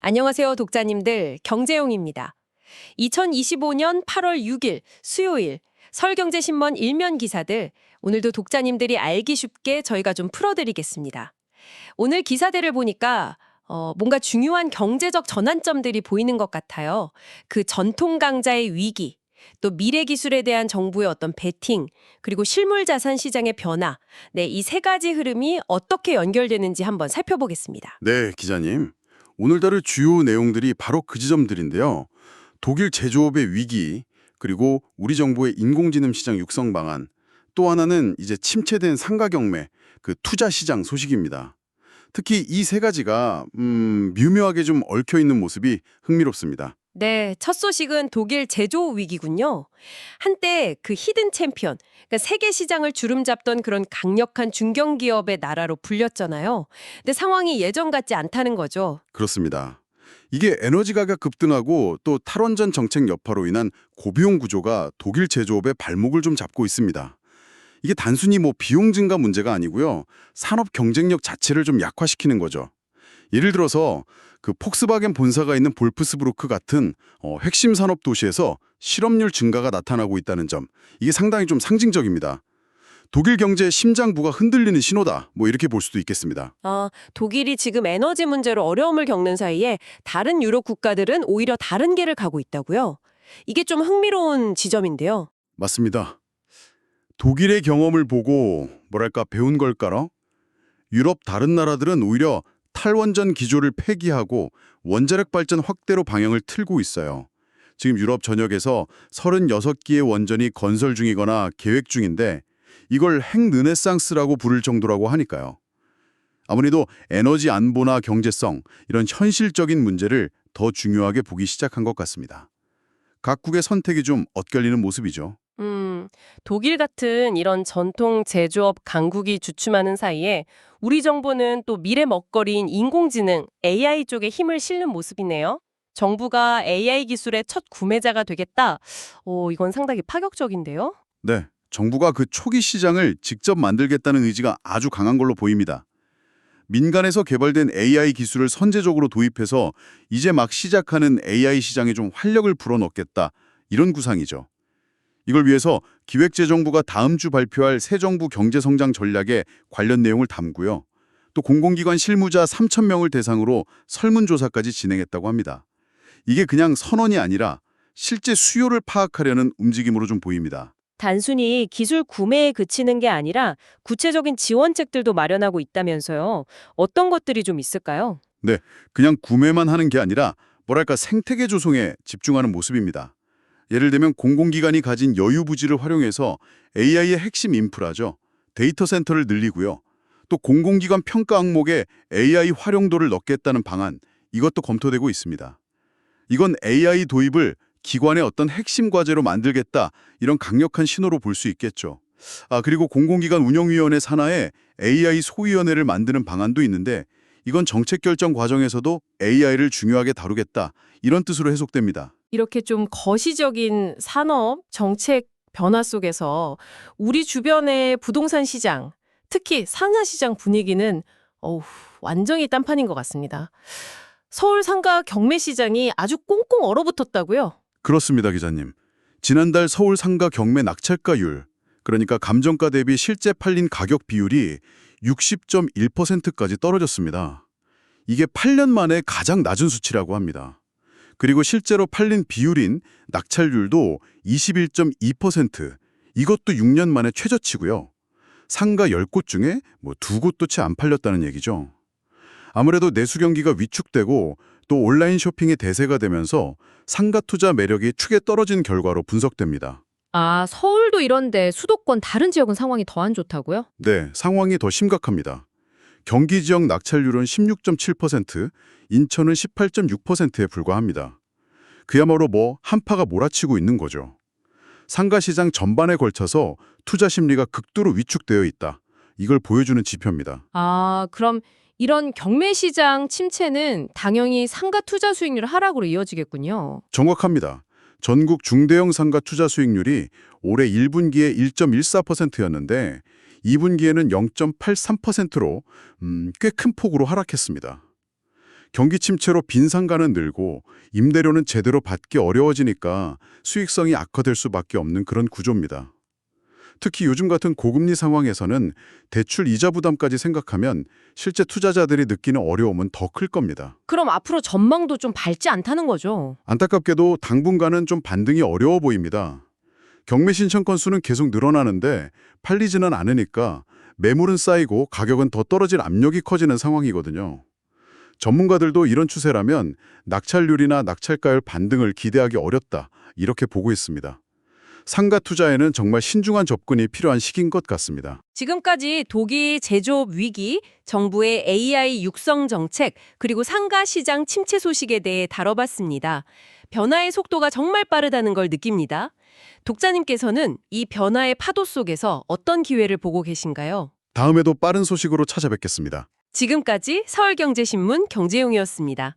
안녕하세요, 독자님들. 경제용입니다. 2025년 8월 6일 수요일 설경제신문 일면 기사들 오늘도 독자님들이 알기 쉽게 저희가 좀 풀어드리겠습니다. 오늘 기사들을 보니까 어, 뭔가 중요한 경제적 전환점들이 보이는 것 같아요. 그 전통 강자의 위기, 또 미래 기술에 대한 정부의 어떤 베팅, 그리고 실물 자산 시장의 변화. 네, 이 세 가지 흐름이 어떻게 연결되는지 한번 살펴보겠습니다. 네, 기자님. 오늘 다룰 주요 내용들이 바로 그 지점들인데요. 독일 제조업의 위기, 그리고 우리 정부의 인공지능 시장 육성 방안, 또 하나는 이제 침체된 상가 경매, 그 투자 시장 소식입니다. 특히 이 세 가지가 음, 미묘하게 좀 얽혀 있는 모습이 흥미롭습니다. 네, 첫 소식은 독일 제조 위기군요. 한때 그 히든 챔피언, 그러니까 세계 시장을 주름잡던 그런 강력한 중견 기업의 나라로 불렸잖아요. 근데 상황이 예전 같지 않다는 거죠. 그렇습니다. 이게 에너지 가격 급등하고 또 탈원전 정책 여파로 인한 고비용 구조가 독일 제조업의 발목을 좀 잡고 있습니다. 이게 단순히 뭐 비용 증가 문제가 아니고요. 산업 경쟁력 자체를 좀 약화시키는 거죠. 예를 들어서 그 폭스바겐 본사가 있는 볼프스부르크 같은 어, 핵심 산업 도시에서 실업률 증가가 나타나고 있다는 점. 이게 상당히 좀 상징적입니다. 독일 경제의 심장부가 흔들리는 신호다. 뭐 이렇게 볼 수도 있겠습니다. 아, 독일이 지금 에너지 문제로 어려움을 겪는 사이에 다른 유럽 국가들은 오히려 다른 길을 가고 있다고요. 이게 좀 흥미로운 지점인데요. 맞습니다. 독일의 경험을 보고 뭐랄까 배운 걸까요? 유럽 다른 나라들은 오히려 탈원전 기조를 폐기하고 원자력 발전 확대로 방향을 틀고 있어요. 지금 유럽 전역에서 36기의 원전이 건설 중이거나 계획 중인데 이걸 핵 르네상스라고 부를 정도라고 하니까요. 아무래도 에너지 안보나 경제성 이런 현실적인 문제를 더 중요하게 보기 시작한 것 같습니다. 각국의 선택이 좀 엇갈리는 모습이죠. 음, 독일 같은 이런 전통 제조업 강국이 주춤하는 사이에 우리 정부는 또 미래 먹거리인 인공지능, AI 쪽에 힘을 실는 모습이네요. 정부가 AI 기술의 첫 구매자가 되겠다. 오, 이건 상당히 파격적인데요. 네, 정부가 그 초기 시장을 직접 만들겠다는 의지가 아주 강한 걸로 보입니다. 민간에서 개발된 AI 기술을 선제적으로 도입해서 이제 막 시작하는 AI 시장에 좀 활력을 불어넣겠다. 이런 구상이죠. 이걸 위해서 기획재정부가 다음 주 발표할 새 정부 경제성장 전략에 관련 내용을 담고요. 또 공공기관 실무자 3천 명을 대상으로 설문조사까지 진행했다고 합니다. 이게 그냥 선언이 아니라 실제 수요를 파악하려는 움직임으로 좀 보입니다. 단순히 기술 구매에 그치는 게 아니라 구체적인 지원책들도 마련하고 있다면서요. 어떤 것들이 좀 있을까요? 그냥 구매만 하는 게 아니라 뭐랄까 생태계 조성에 집중하는 모습입니다. 예를 들면 공공기관이 가진 여유 부지를 활용해서 AI의 핵심 인프라죠. 데이터 센터를 늘리고요. 또 공공기관 평가 항목에 AI 활용도를 넣겠다는 방안, 이것도 검토되고 있습니다. 이건 AI 도입을 기관의 어떤 핵심 과제로 만들겠다 이런 강력한 신호로 볼 수 있겠죠. 아 그리고 공공기관 운영위원회 산하에 AI 소위원회를 만드는 방안도 있는데 이건 정책 결정 과정에서도 AI를 중요하게 다루겠다 이런 뜻으로 해석됩니다. 이렇게 좀 거시적인 산업 정책 변화 속에서 우리 주변의 부동산 시장, 특히 상가 시장 분위기는 어우, 완전히 딴판인 것 같습니다. 서울 상가 경매 시장이 아주 꽁꽁 얼어붙었다고요? 그렇습니다, 기자님. 지난달 서울 상가 경매 낙찰가율, 그러니까 감정가 대비 실제 팔린 가격 비율이 60.1%까지 떨어졌습니다. 이게 8년 만에 가장 낮은 수치라고 합니다. 그리고 실제로 팔린 비율인 낙찰률도 21.2%, 이것도 6년 만에 최저치고요. 상가 10곳 중에 뭐 2곳도 채 안 팔렸다는 얘기죠. 아무래도 내수 경기가 위축되고 또 온라인 쇼핑의 대세가 되면서 상가 투자 매력이 축에 떨어진 결과로 분석됩니다. 아, 서울도 이런데 수도권 다른 지역은 상황이 더 안 좋다고요? 네, 상황이 더 심각합니다. 경기 지역 낙찰률은 16.7%, 인천은 18.6%에 불과합니다. 그야말로 뭐 한파가 몰아치고 있는 거죠. 상가 시장 전반에 걸쳐서 투자 심리가 극도로 위축되어 있다. 이걸 보여주는 지표입니다. 아, 그럼 이런 경매 시장 침체는 당연히 상가 투자 수익률 하락으로 이어지겠군요. 정확합니다. 전국 중대형 상가 투자 수익률이 올해 1분기에 1.14%였는데 2분기에는 0.83%로 음, 꽤 큰 폭으로 하락했습니다. 경기 침체로 빈 상가는 늘고 임대료는 제대로 받기 어려워지니까 수익성이 악화될 수밖에 없는 그런 구조입니다. 특히 요즘 같은 고금리 상황에서는 대출 이자 부담까지 생각하면 실제 투자자들이 느끼는 어려움은 더 클 겁니다. 그럼 앞으로 전망도 좀 밝지 않다는 거죠. 안타깝게도 당분간은 좀 반등이 어려워 보입니다. 경매 신청 건수는 계속 늘어나는데 팔리지는 않으니까 매물은 쌓이고 가격은 더 떨어질 압력이 커지는 상황이거든요. 전문가들도 이런 추세라면 낙찰률이나 낙찰가율 반등을 기대하기 어렵다 이렇게 보고 있습니다. 상가 투자에는 정말 신중한 접근이 필요한 시기인 것 같습니다. 지금까지 독일 제조업 위기, 정부의 AI 육성 정책, 그리고 상가 시장 침체 소식에 대해 다뤄봤습니다. 변화의 속도가 정말 빠르다는 걸 느낍니다. 독자님께서는 이 변화의 파도 속에서 어떤 기회를 보고 계신가요? 다음에도 빠른 소식으로 찾아뵙겠습니다. 지금까지 서울경제신문 경제용이었습니다.